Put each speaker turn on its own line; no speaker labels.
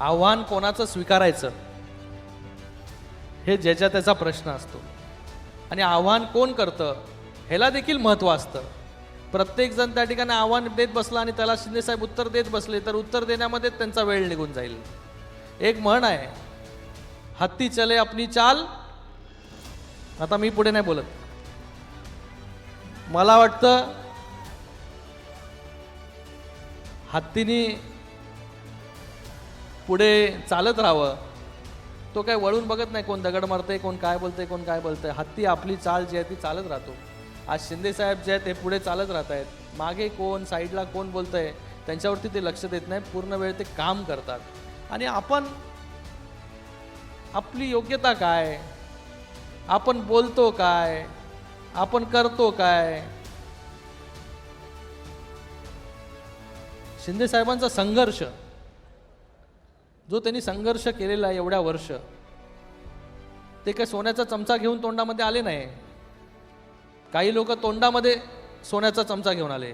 आव्हान कोणाचं स्वीकारायचं? हे ज्याच्या त्याचा प्रश्न असतो. आणि आव्हान कोण करतं? ह्याला देखील महत्त्व असतं. प्रत्येकजण त्या ठिकाणी आव्हान देत बसला आणि त्याला शिंदेसाहेब उत्तर देत बसले तर उत्तर देण्यामध्ये त्यांचा वेळ निघून जाईल. एक म्हण आहे हत्ती चले आपली चाल. आता मी पुढे नाही बोलत. मला वाटतं हत्तीनी पुढे चालत राहावं. तो काय वळून बघत नाही कोण दगड मारतंय कोण काय बोलतंय कोण काय बोलतंय. हत्ती आपली चाल जी आहे ती चालत राहतो. आज शिंदे साहेब जे आहेत ते पुढे चालत राहत आहेत. मागे कोण साईडला कोण बोलतंय त्यांच्यावरती ते लक्ष देत नाही. पूर्ण वेळ ते काम करतात. आणि आपण आपली योग्यता काय? आपण बोलतो काय? आपण करतो काय? शिंदे साहेबांचा संघर्ष. जो त्यांनी संघर्ष केलेला आहे एवढ्या वर्ष ते काय सोन्याचा चमचा घेऊन तोंडामध्ये आले नाही? काही लोक तोंडामध्ये सोन्याचा चमचा घेऊन आले.